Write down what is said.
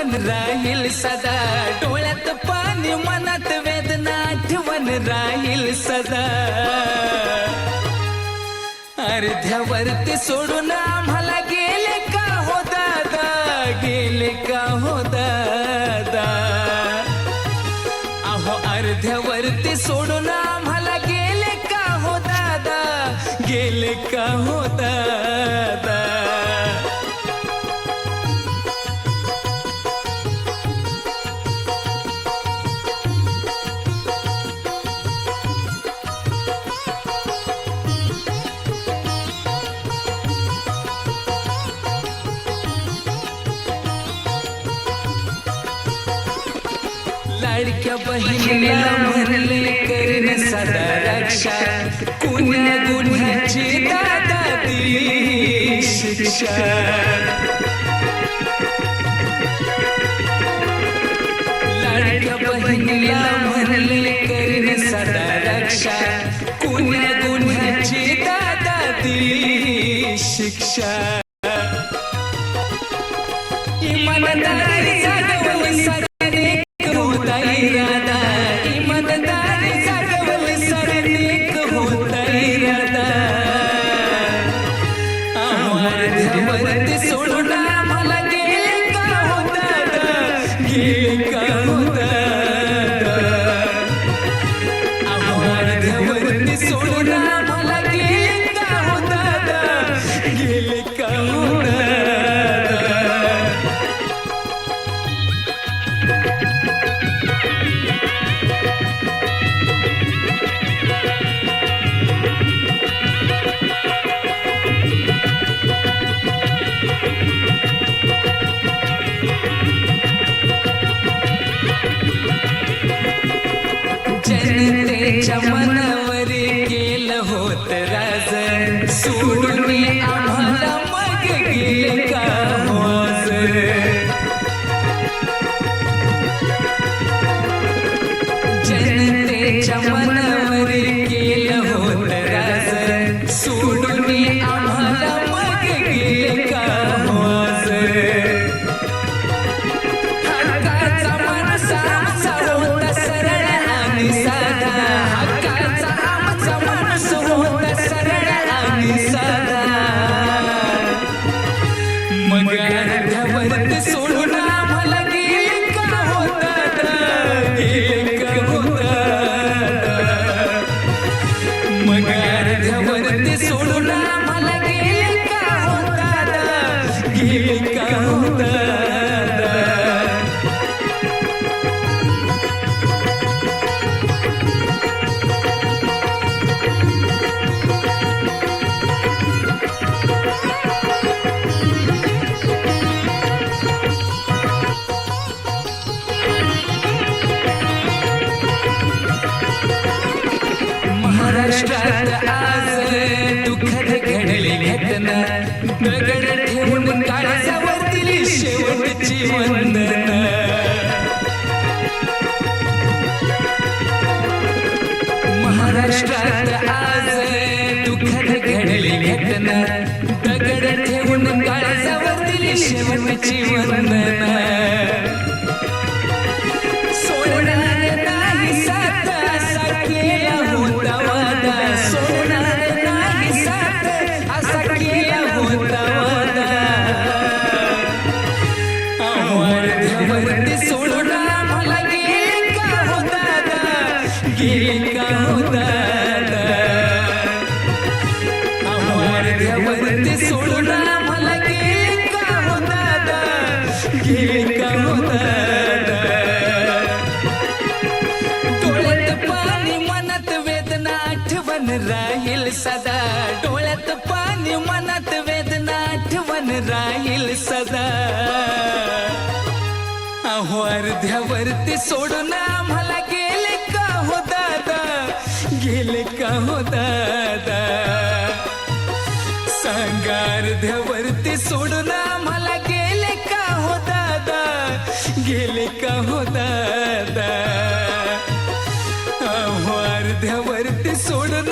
आठवण राहील सदा. डोळ्यात पाणी मनात वेदना आठवण राहील सदा. अर्ध्यावरती सोडून आम्हाला गेले का हो दादा? गेले का हो दादा? अहो अर्ध्यावरती सोडून आम्हाला गेले का हो दादा? गेले का हो दादा? लाडक्या बहिणीला म्हणले करीन सदा रक्षा. कुण्या गुन्ह्याची दादा दिली शिक्षा. लाडक्या बहिणीला म्हणले करीन सदा रक्षा. कुण्या गुन्ह्याची दादा दिली शिक्षा. इमानदारी ಕೈಗಳ मनावर केलं होत राज. सोडून आम्हाला मग गेले का जनतेच्या मनावर महाराष्ट्रात आज दुःखद घडली घटना दगड ठेवून काळजावर दिली शेवटची वंदना महाराष्ट्रात आज दुःखद घडली घटना दगड ठेवून काळजावर दिली शेवटची वंदना. राहील सदा. डोळ्यात पाणी मनात वेदना आठवण राहील सदा. अहो अर्ध्यावरती सोडून आम्हाला गेले गेले का हो दादा. सांगा अर्ध्यावरती सोडून आम्हाला गेले का हो दादा. गेले का हो दादा. अहो अर्ध्यावरती सोडून